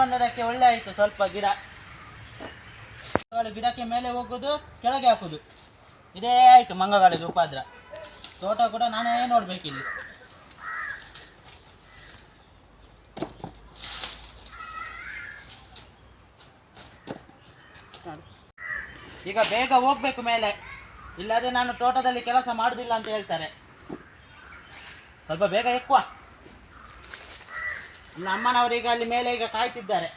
ಬಂದದಕ್ಕೆ ಒಳ್ಳೆ ಆಯಿತು, ಸ್ವಲ್ಪ ಗಿಡ. ಗಿಡಕ್ಕೆ ಮೇಲೆ ಹೋಗೋದು, ಕೆಳಗೆ ಹಾಕೋದು. ಇದೇ ಆಯಿತು ಮಂಗಗಳಿಗೆ ಉಪಾದ್ರ ತೋಟ ಕೂಡ ನಾನೇ ನೋಡಬೇಕಿಲ್ಲಿ. ಈಗ ಬೇಗ ಹೋಗ್ಬೇಕು ಮೇಲೆ. ಇಲ್ಲದೆ ನಾನು ತೋಟದಲ್ಲಿ ಕೆಲಸ ಮಾಡುದಿಲ್ಲ ಅಂತ ಹೇಳ್ತಾರೆ. ಸ್ವಲ್ಪ ಬೇಗ ಎಕ್ಕುವ. ನಮ್ಮ ಅಮ್ಮನವರು ಈಗ ಅಲ್ಲಿ ಮೇಲೆ ಈಗ ಕಾಯ್ತಿದ್ದಾರೆ.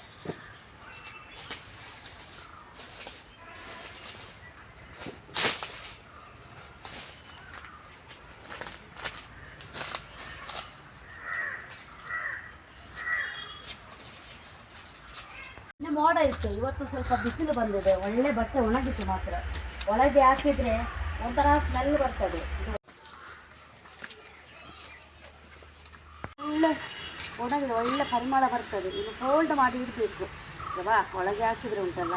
ಮೋಡ ಇತ್ತು. ಇವತ್ತು ಸ್ವಲ್ಪ ಬಿಸಿಲು ಬಂದಿದೆ. ಒಳ್ಳೆ ಬಟ್ಟೆ ಒಣಗಿತ್ತು ಮಾತ್ರ. ಒಳಗೆ ಹಾಕಿದ್ರೆ ಒಂಥರ ಸ್ಮೆಲ್ ಬರ್ತದೆ ಇದು ಒಳ್ಳೆ ಒಣಗಿದೆ ಒಳ್ಳೆ ಪರಿಮಳ ಬರ್ತದೆ. ಇನ್ನು ಫೋಲ್ಡ್ ಮಾಡಿ ಇಡಬೇಕು. ಬಾ ಒಳಗೆ ಹಾಕಿದ್ರೆ ಉಂಟಲ್ಲ?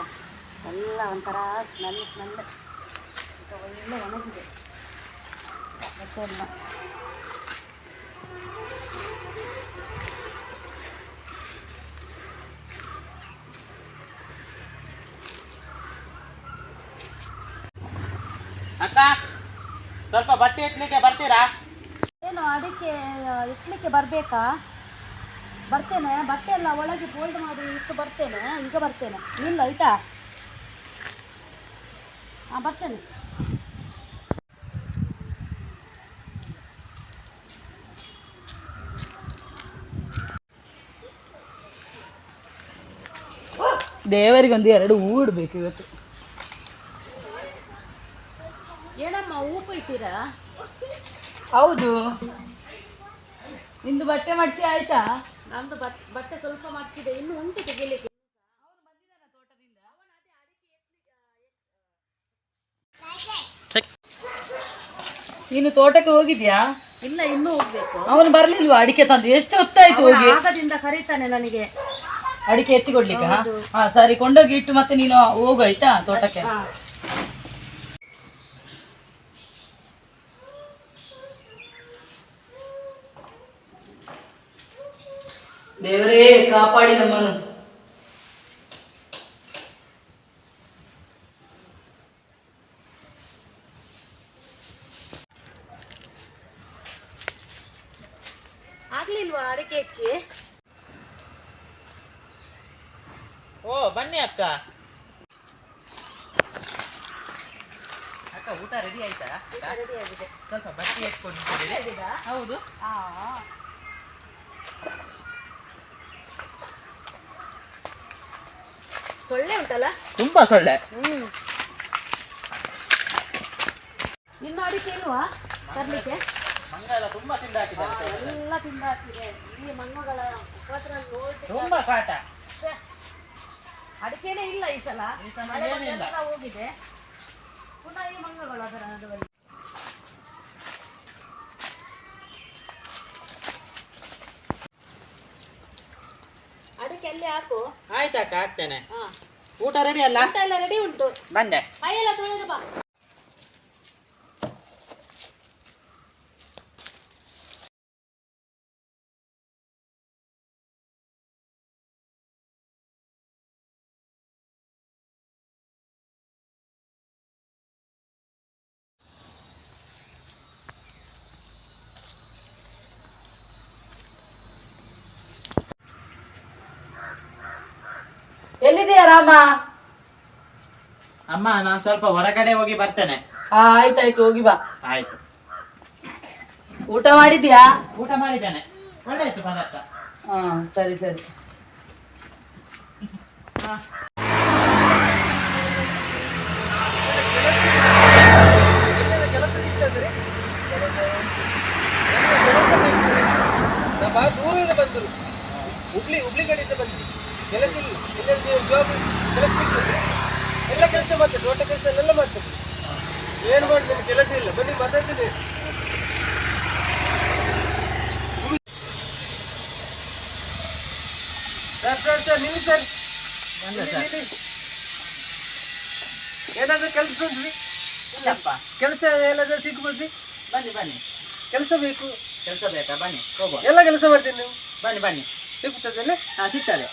ಎಲ್ಲ ಒಂಥರ ಸ್ಮೆಲ್ ಸ್ಮೆಲ್ ಒಳ್ಳೆ ಒಣಗಿದೆ. ಬಟ್ಟೆ ಅಕ್ಕ ಸ್ವಲ್ಪ ಬಟ್ಟೆ ಎತ್ತಲಿಕ್ಕೆ ಬರ್ತೀರಾ? ಏನು ಅಡಿಕೆ ಇಟ್ಲಿಕ್ಕೆ ಬರಬೇಕಾ? ಬರ್ತೇನೆ ಬಟ್ಟೆ ಎಲ್ಲ ಒಳಗೆ ಫೋಲ್ಡ್ ಮಾಡಿ ಇಟ್ಟು ಬರ್ತೇನೆ ಈಗ ಬರ್ತೇನೆ. ಇಲ್ಲ ಆಯ್ತಾ? ಹಾಂ ಬರ್ತೇನೆ. ದೇವರಿಗೊಂದು ಎರಡು ಹೂ ಇಡ್ಬೇಕು ಇವತ್ತು. ಏನಮ್ಮ ಊಪ ಇಟ್ಟಿರಾ ಹೌದು. ನಿಂದು ಬಟ್ಟೆ ಮಡ್ಚಿ ಆಯ್ತಾ? ಬಟ್ ಬಟ್ಟೆ ಸ್ವಲ್ಪ ಮಾಡ್ತಿದೆ ಇನ್ನು ಉಂಟು ತೆಗಿಲಿಕ್ಕೆ. ನೀನು ತೋಟಕ್ಕೆ ಹೋಗಿದ್ಯಾ? ಇಲ್ಲ ಇನ್ನೂ ಹೋಗ್ಬೇಕು. ಅವನು ಬರ್ಲಿಲ್ವಾ ಅಡಿಕೆ ತಂದು? ಎಷ್ಟು ಹೊತ್ತಾಯ್ತು ಹೋಗಿ? ಆಗದಿಂದ ಕರೀತಾನೆ ನನಗೆ. ಅಡಿಕೆ ಎತ್ತಿಕೊಡ್ಲಿಕ್ಕೆ? ಹಾ ಸರಿ ಕೊಂಡೋಗಿ ಇಟ್ಟು ಮತ್ತೆ ನೀನು ಹೋಗು ಆಯ್ತಾ ತೋಟಕ್ಕೆ? ದೇವರೇ ಕಾಪಾಡಿ ನಮ್ಮನ್ನು. ಆಗ್ಲಿಲ್ವಾ ಅಡಿಕೆ ಅಕ್ಕಿ? ಓ ಬನ್ನಿ ಅಕ್ಕ. ಅಕ್ಕ ಊಟ ರೆಡಿ ಆಯ್ತಾ? ರೆಡಿ ಆಗಿದೆ. ಸ್ವಲ್ಪ ಬಟ್ಟೆ ಎತ್ಕೊಂಡು ಹೌದು. ಸೊಳ್ಳೆ ಉಂಟಲ್ಲ? ತುಂಬಾ ಸೊಳ್ಳೆ. ಹ್ಮ್. ಇನ್ನು ಅಡಿಕೆ ಇಲ್ವಾ ತರ್ಲಿಕ್ಕೆ? ತುಂಬಾ ಎಲ್ಲ ತಿಂದು ಹಾಕಿದೆ ಈ ಮಂಗಗಳ ಉಪದ್ರ ನೋಡಿ ತುಂಬಾ ಕಾಟ. ಅಡಿಕೆನೇ ಇಲ್ಲ ಈ ಸಲ. ಮಳೆ ಏನಿಲ್ಲ. ಹೋಗಿದೆ. ಪುನಃ ಈ ಮಂಗಗಳು ಅದರ ನಡುವಲ್ಲಿ ಅಡಿಕೆ ಅಲ್ಲಿ ಹಾಕು. ಆಯ್ತಾ ಹಾಕ್ತೇನೆ. ಊಟ ರೆಡಿ ಅಲ್ಲ? ಊಟ ಎಲ್ಲ ರೆಡಿ ಉಂಟು. ಬಂದೆ. ಕೈಯೆಲ್ಲ ತೊಳೆದು ಬಾ. ಎಲ್ಲಿದೆಯಾ ರಾಮ? ಅಮ್ಮ ನಾನು ಸ್ವಲ್ಪ ಹೊರಗಡೆ ಹೋಗಿ ಬರ್ತೇನೆ. ಹಾ ಆಯ್ತಾಯ್ತು ಹೋಗಿ ಬಾ. ಆಯ್ತು. ಊಟ ಮಾಡಿದ್ಯಾ? ಊಟ ಮಾಡಿದ್ದೇನೆ. ಒಳ್ಳೆ ಪದಾರ್ಥ. ಹಾ ಸರಿ ಸರಿ ಹಾ. ನಮ್ಮ ದೂರದಿಂದ ಬಂದರು ಹುಬ್ಳಿ ಹುಬ್ಳಿ ಕಡೆಯಿಂದ ಬಂದ್ರಿ ಕೆಲಸ ಇಲ್ಲ ಎಲ್ಲರಿಗೆ ಎಲ್ಲ ಕೆಲಸ ಮಾಡ್ತೇವೆ ದೊಡ್ಡ ಕೆಲಸ ಎಲ್ಲ ಮಾಡ್ತೇವೆ ಏನು ಮಾಡಿ ನಿಮ್ಗೆ ಕೆಲಸ ಇಲ್ಲ ಬನ್ನಿ ಮಾತಾಡ್ತೀನಿ. ಸರ್ ಸರ್ ಸರ್ ನೀವು ಸರ್. ಏನಾದ್ರೂ ಕೆಲಸ ಉಂಟ್ರಿ ಇಲ್ಲಪ್ಪ. ಕೆಲಸ ಎಲ್ಲಾದ್ರೂ ಸಿಗ್ಬೋದು ಬನ್ನಿ ಬನ್ನಿ. ಕೆಲಸ ಬೇಕು. ಕೆಲಸ ಬೇಕಾ? ಬನ್ನಿ ಹೋಗುವ. ಎಲ್ಲ ಕೆಲಸ ಮಾಡ್ತೀನಿ ನೀವು. ಬನ್ನಿ ಬನ್ನಿ. ಸಿಗ್ತದೆ ಹಾ ಸಿಗ್ತದೆ.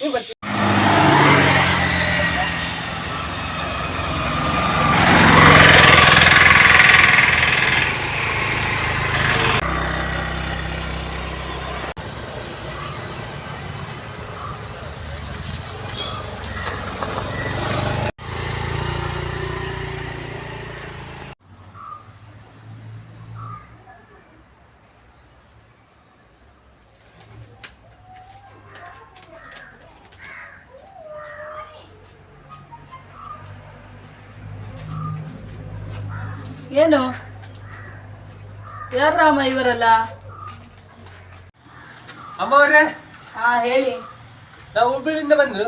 ನೀವು ಬರ್ತೀವಿ ಏನು? ಯಾರು ರಾಮ ಇವರಲ್ಲ? ಅಮ್ಮ ಅವರೇ ಹಾ ಹೇಳಿ. ನಾವು ಹುಬ್ಳಿಯಿಂದ ಬಂದ್ರು.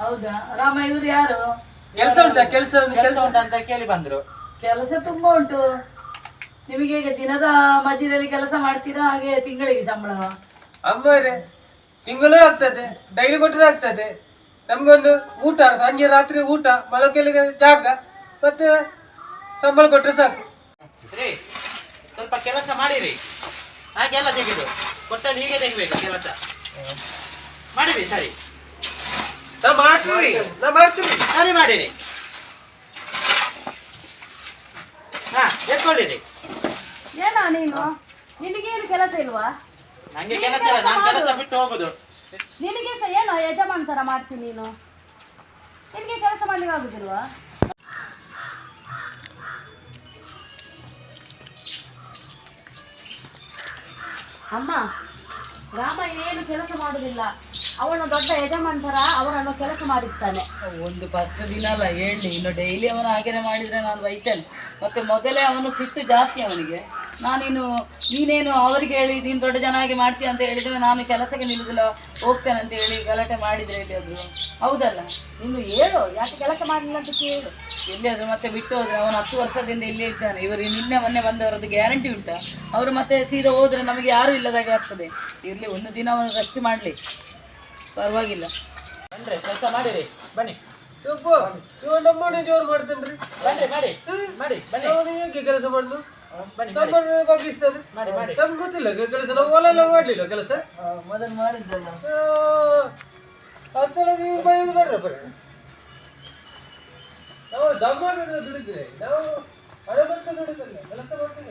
ಹೌದಾ? ರಾಮ ಇವ್ರು ಯಾರು? ಕೆಲಸ ಉಂಟಾ ಕೆಲಸ ಕೆಲಸ ಉಂಟಾ ಉಂಟಂತ ಕೇಳಿ ಬಂದ್ರು. ಕೆಲಸ ತುಂಬಾ ಉಂಟು. ನಿಮಗೆ ಈಗ ದಿನದ ಮಧ್ಯದಲ್ಲಿ ಕೆಲಸ ಮಾಡ್ತೀರಾ? ಹಾಗೆ ತಿಂಗಳಿಗೆ ಸಂಬಳವ ಅಮ್ಮರೇ ತಿಂಗಳು ಆಗ್ತದೆ ಡೈಲಿ ಕೊಟ್ಟರೆ ಆಗ್ತದೆ. ನಮ್ಗೊಂದು ಊಟ ಸಂಜೆ ರಾತ್ರಿ ಊಟ ಮಲಕೆಲಿಗೆ ಜಾಗ. ಮತ್ತೆ ಸಂಬಳ ಕೊಟ್ರೆ ಸಾಕು. ರೀ ಸ್ವಲ್ಪ ಕೆಲಸ ಮಾಡಿರಿ. ಹಾಗೆಲ್ಲ ತೆಗೆದು ಕೊಟ್ಟಲ್ಲಿ ಹೀಗೆ ತೆಗಿಬೇಕು ಕೆಲಸ. ಮಾಡಿರಿ ಸರಿ. ನಾ ಮಾಡ್ತೀವಿ ನಾ ಮಾಡ್ತೀವಿ ಸರಿ ಮಾಡಿರಿ. ಹಾ ಎತ್ಕೊಳ್ಳಿರಿ. ಏನೋ ನೀನು? ನಿನಗೇನು ಕೆಲಸ ಇಲ್ವಾ? ನಂಗೆ ಕೆಲಸ ಇಲ್ಲ ನಾನು ಕೆಲಸ ಬಿಟ್ಟು ಹೋಗುದು. ನಿನಗೆ ಸಹ ಏನೋ ಯಜಮಾನ್ ಥರ ಮಾಡ್ತೀನಿ ನೀನು? ನಿನಗೆ ಕೆಲಸ ಮಾಡ್ಲಿಕ್ಕೆ ಆಗುದಿಲ್ವಾ? ಅಮ್ಮ, ರಾಮ ಏನು ಕೆಲಸ ಮಾಡುವುದಿಲ್ಲ. ಅವನು ದೊಡ್ಡ ಯಜಮಾನ್ತರ, ಅವನನ್ನು ಕೆಲಸ ಮಾಡಿಸ್ತಾನೆ. ಒಂದು ಫಸ್ಟ್ ದಿನ ಅಲ್ಲ, ಹೇಳಿ. ಇನ್ನು ಡೈಲಿ ಅವನು ಹಾಗೆ ಮಾಡಿದ್ರೆ ನಾನು ಬೈತೇನೆ ಮತ್ತೆ ಮೊದಲೇ ಅವನು ಸಿಟ್ಟು ಜಾಸ್ತಿ ಅವನಿಗೆ. ನಾನಿನ್ನು ನೀನೇನು ಅವರಿಗೆ ಹೇಳಿ ನೀನು ದೊಡ್ಡ ಜನಾಗಿ ಮಾಡ್ತೀಯ ಅಂತ ಹೇಳಿದ್ರೆ ನಾನು ಕೆಲಸಕ್ಕೆ ನಿಲ್ಲುದಿಲ್ಲ ಹೋಗ್ತೇನೆ ಅಂತ ಹೇಳಿ ಗಲಾಟೆ ಮಾಡಿದ್ರೆ ಇಲ್ಲಿ ಅದು ಹೌದಲ್ಲ? ನೀನು ಹೇಳು ಯಾಕೆ ಕೆಲಸ ಮಾಡಲಿಲ್ಲ ಅಂತ ಕೇಳು. ಎಲ್ಲಿಯಾದರೂ ಮತ್ತೆ ಬಿಟ್ಟು ಹೋದ್ರೆ ಅವನು ಹತ್ತು ವರ್ಷದಿಂದ ಇಲ್ಲೇ ಇದ್ದಾನೆ. ಇವರು ನಿನ್ನೆ ಮೊನ್ನೆ ಬಂದವರದ್ದು ಗ್ಯಾರಂಟಿ ಉಂಟಾ? ಅವರು ಮತ್ತೆ ಸೀದಾ ಹೋದ್ರೆ ನಮಗೆ ಯಾರು ಇಲ್ಲದಾಗೆ ಆಗ್ತದೆ. ಇರಲಿ ಒಂದು ದಿನ ಅವನು ರೆಸ್ಟ್ ಮಾಡಲಿ. ಪರವಾಗಿಲ್ಲ. ಅಂದರೆ ಕೆಲಸ ಮಾಡಿರಿ ಬನ್ನಿ. ನಮ್ಮನೆ ಜೋರು ಮಾಡ್ತೇನ್ರಿ. ಬನ್ನಿ ಮಾಡಿ ಮಾಡಿ ಬನ್ನಿ. ಹೇಗೆ ಕೆಲಸ ಮಾಡುದು? ಮಾಡಿ. ಮಾಡಿ ನಮ್ಗೆ ಗೊತ್ತಿಲ್ಲ ಕೆ- ಕೆಲಸ ನಾವು ಹೊಲ ಎಲ್ಲ ಮಾಡ್ಲಿಲ್ಲ ಕೆಲಸ? ಮೊದಲು ಮಾಡಿದ್ದಲ್ಲ. ಅಷ್ಟೆಲ್ಲ ನೀವು ಬೈಯೋದು ಬೇಡ್ರ ಬರ್ರಿ ನಾವು ದಮ್ಮಾಗ ದುಡಿದ್ರೆ ನಾವು ಹಣ ಬರ್ತಾ ದುಡಿತಲ್ಲ ಕೆಲಸ ಮಾಡ್ತೀವಿ.